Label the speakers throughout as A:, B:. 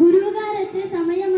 A: గురువు గారు వచ్చే సమయం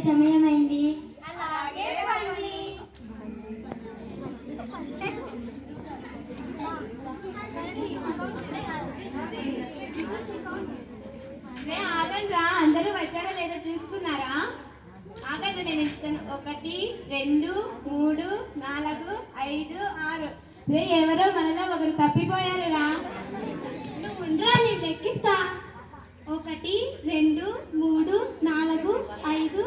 B: వచ్చే
C: సమయమైంది ఆగండ్రా అందరూ వచ్చారా లేదా చూసుకున్నారా? ఆగండి నేను ఇస్తాను. ఒకటి రెండు మూడు నాలుగు ఐదు ఆరు. రే ఎవరో మనలో ఒకరు తప్పిపోయారురా
B: నువ్వు ఉండరా నేను లెక్కిస్తా. ఒకటి రెండు మూడు నాలుగు ఐదు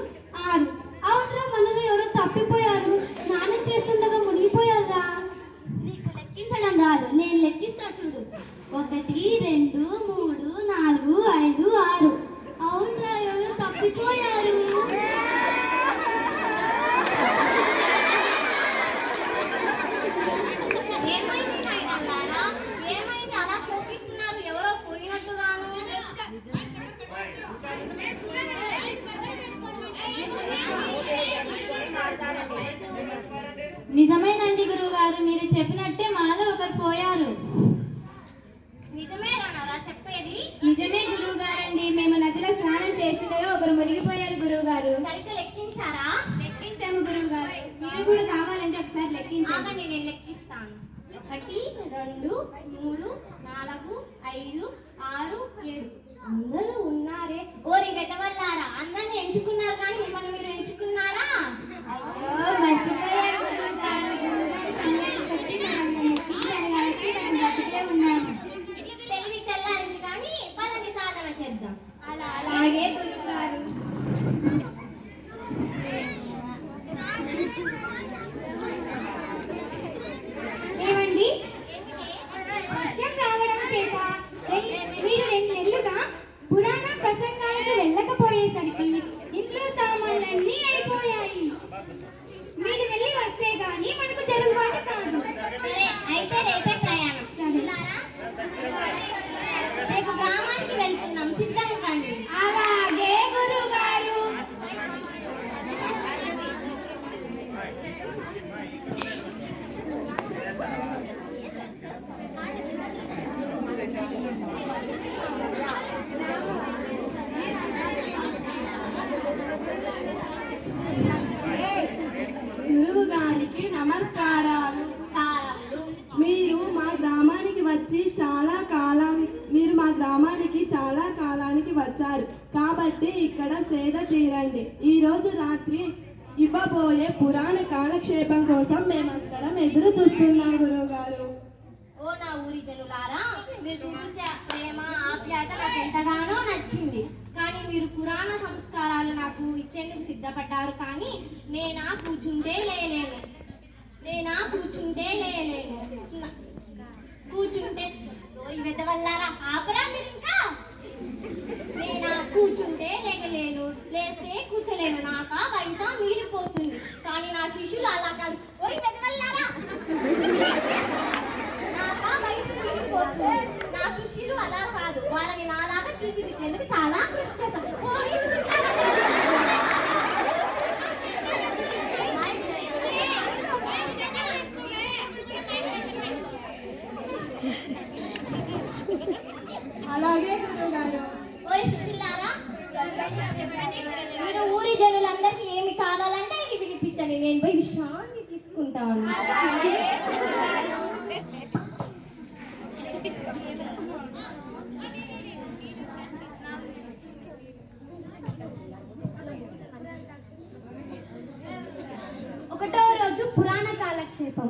A: రాదు. నేను లెక్కిస్తా చూడు. ఒకటి రెండు మూడు నేను లెక్కిస్తాను ఒకటి రెండు మూడు రేపు గ్రామానికి వెళ్తున్నాం. సిద్ధం కండి
C: వచ్చారు. కాబట్టి ఇక్కడ సేద తీరండి. ఈ రోజు రాత్రి ఇవ్వబోయే పురాణ కాలక్షేపం కోసం మేమంతరం ఎదురు చూస్తున్నాం గురువు గారు
A: ఓ నా ఊరి జనులారా మీరు చూపించే ప్రేమ ఆప్యాయత నాకు ఎంతగానో నచ్చింది. కానీ మీరు పురాణ సంస్కారాలు నాకు ఇచ్చేందుకు సిద్ధపడ్డారు కానీ నేనా కూర్చుంటే లేలేను. నేనా కూర్చుంటే లేలేను. కూర్చుంటే వెదవల్లారా ఆపరా మీరు ఇంకా? తీర్చిదిద్దేందుకు చాలా కృషి చేశాం కాలక్షేపం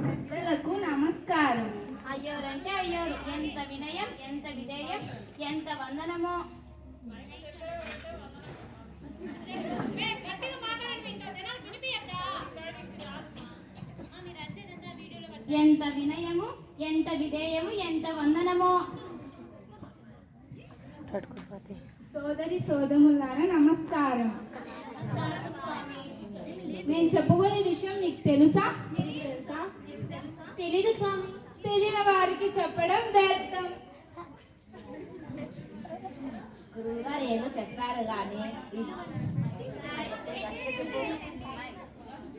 B: పెద్దలకు నమస్కారం. అయ్యోరంటే అయ్యోరు.
D: ఎంత వినయం ఎంత విధేయం ఎంత వందనమో. ఎంత వినయము ఎంత విధేయము ఎంత వందనమో.
C: సోదరి సోదములారా నమస్కారం. నేను చెప్పబోయే విషయం మీకు తెలుసా? మీకు తెలుసా
A: తెలీదు స్వామి.
C: తెలియని వారికి చెప్పడం వ్యర్థం.
A: గురువు గారు ఏదో చెప్పారు కానీ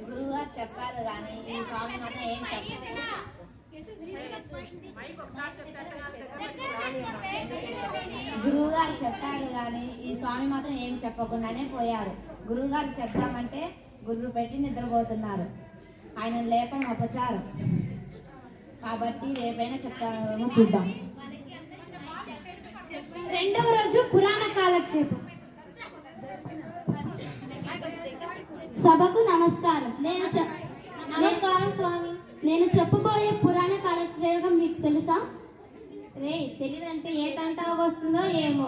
A: గురువు గారు చెప్పారు కానీ ఈ స్వామి మాత్రం ఏం చెప్పారు గురువుగారు చెప్పారు కానీ ఈ స్వామి మాత్రం ఏం చెప్పకుండానే పోయారు. గురువు గారు చెప్తామంటే గురువు పెట్టి నిద్రపోతున్నారు. ఆయన లేపడం అపచారం. కాబట్టి రేపైనా చెప్తారేమో చూద్దాం.
B: రెండవ రోజు పురాణ కాలక్షేపం. సభకు నమస్కారం. నేను
A: నమస్కారం స్వామి.
B: నేను చెప్పబోయే పురాణ
A: రే తెలియదంటే ఏ తంట వస్తుందో ఏమో.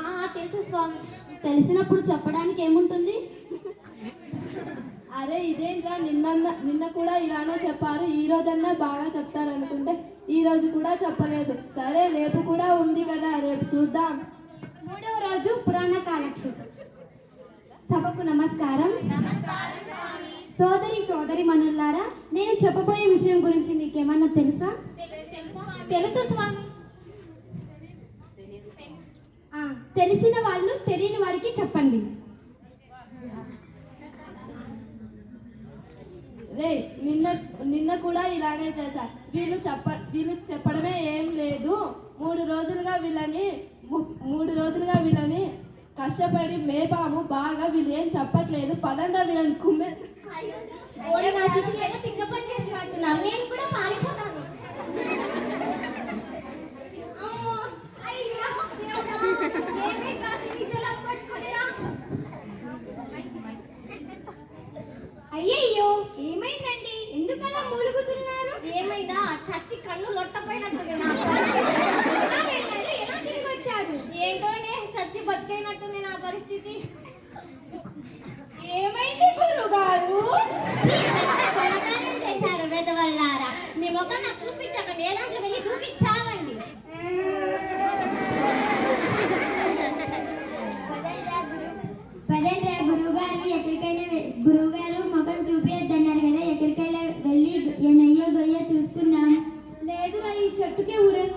A: ఆ తెలుసు స్వామి.
B: తెలిసినప్పుడు చెప్పడానికి ఏముంటుంది?
C: అరే ఇదేంట్రా నిన్న నిన్న కూడా ఇలానే చెప్పారు. ఈ రోజన్నా బాగా చెప్తారు అనుకుంటే ఈ రోజు కూడా చెప్పలేదు. సరే రేపు కూడా ఉంది కదా రేపు చూద్దాం.
B: మూడవ రోజు పురాణ కాలక్షేపం. సభకు నమస్కారం. సోదరి సోదరి మనులారా నేను చెప్పబోయే విషయం గురించి మీకు ఏమన్నా తెలుసా
A: తెలుసు స్వామి
B: ఆ, తెలిసిన వాళ్ళు తెలియని వారికి చెప్పండి.
C: రే నిన్న నిన్న కూడా ఇలానే చేశారు. వీళ్ళు చెప్ప వీళ్ళు చెప్పడమే ఏం లేదు. మూడు రోజులుగా వీళ్ళని మూడు రోజులుగా వీళ్ళని కష్టపడి మేపాము. బాగా వీళ్ళు ఏం చెప్పట్లేదు. పదంగా వీళ్ళని కుమ్మే.
A: నేను కూడా